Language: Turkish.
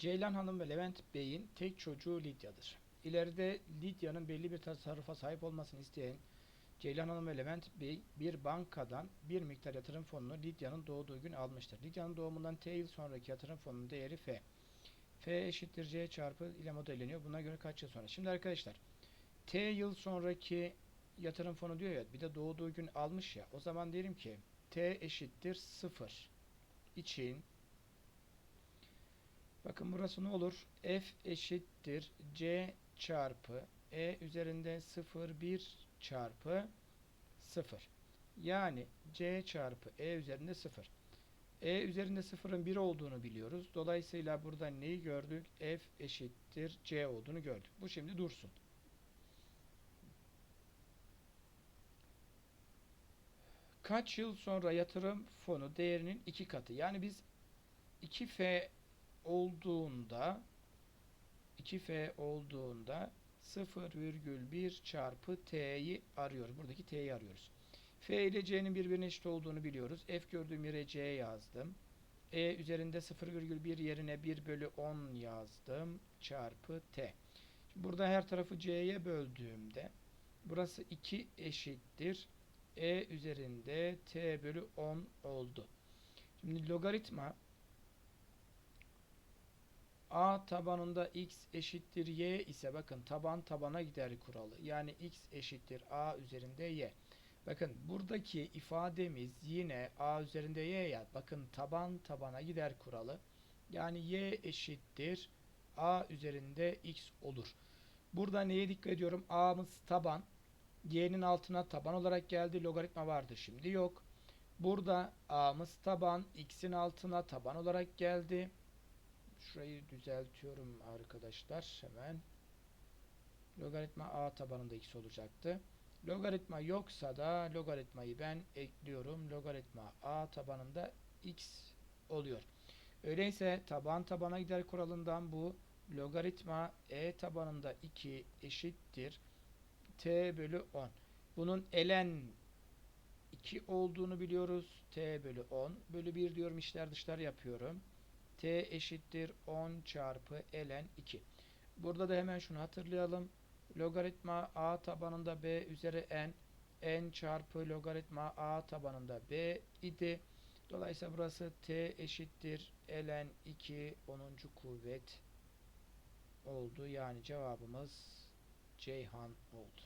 Ceylan Hanım ve Levent Bey'in tek çocuğu Lidya'dır. İleride Lidya'nın belli bir tasarrufa sahip olmasını isteyen Ceylan Hanım ve Levent Bey bir bankadan bir miktar yatırım fonunu Lidya'nın doğduğu gün almıştır. Lidya'nın doğumundan T yıl sonraki yatırım fonunun değeri F. F eşittir C çarpı ile modelleniyor. Buna göre kaç yıl sonra? Şimdi arkadaşlar T yıl sonraki yatırım fonu diyor ya bir de doğduğu gün almış ya o zaman derim ki T eşittir 0 için bakın burası ne olur? F eşittir C çarpı E üzerinde 0 1 çarpı 0 yani C çarpı E üzerinde 0 E üzerinde 0'ın 1 olduğunu biliyoruz. Dolayısıyla burada neyi gördük? F eşittir C olduğunu gördük. Bu şimdi dursun. Kaç yıl sonra yatırım fonu değerinin iki katı. Yani biz 2F olduğunda 2F olduğunda 0,1 çarpı T'yi arıyoruz. Buradaki T'yi arıyoruz. F ile C'nin birbirine eşit olduğunu biliyoruz. F gördüğüm yere C yazdım. E üzerinde 0,1 yerine 1 bölü 10 yazdım. Çarpı T. Şimdi burada her tarafı C'ye böldüğümde burası 2 eşittir. E üzerinde T bölü 10 oldu. Şimdi logaritma A tabanında x eşittir y ise bakın taban tabana gider kuralı. Yani x eşittir a üzerinde y. Bakın buradaki ifademiz yine a üzerinde y ya. Bakın taban tabana gider kuralı. Yani y eşittir a üzerinde x olur. Burada neye dikkat ediyorum? a'mız taban. y'nin altına taban olarak geldi. Logaritma vardı. Şimdi yok. Burada a'mız taban. x'in altına taban olarak geldi. Şurayı düzeltiyorum arkadaşlar hemen. Logaritma a tabanında x olacaktı. Logaritma yoksa da logaritmayı ben ekliyorum. Logaritma a tabanında x oluyor. Öyleyse taban tabana gider kuralından bu logaritma e tabanında 2 eşittir t bölü 10. Bunun elen 2 olduğunu biliyoruz. t bölü 10 bölü 1 diyorum işler dışlar yapıyorum t eşittir 10 çarpı ln 2. Burada da hemen şunu hatırlayalım. Logaritma a tabanında b üzeri n n çarpı logaritma a tabanında b idi. Dolayısıyla burası t eşittir ln 2 10. kuvvet oldu. Yani cevabımız Ceyhan oldu.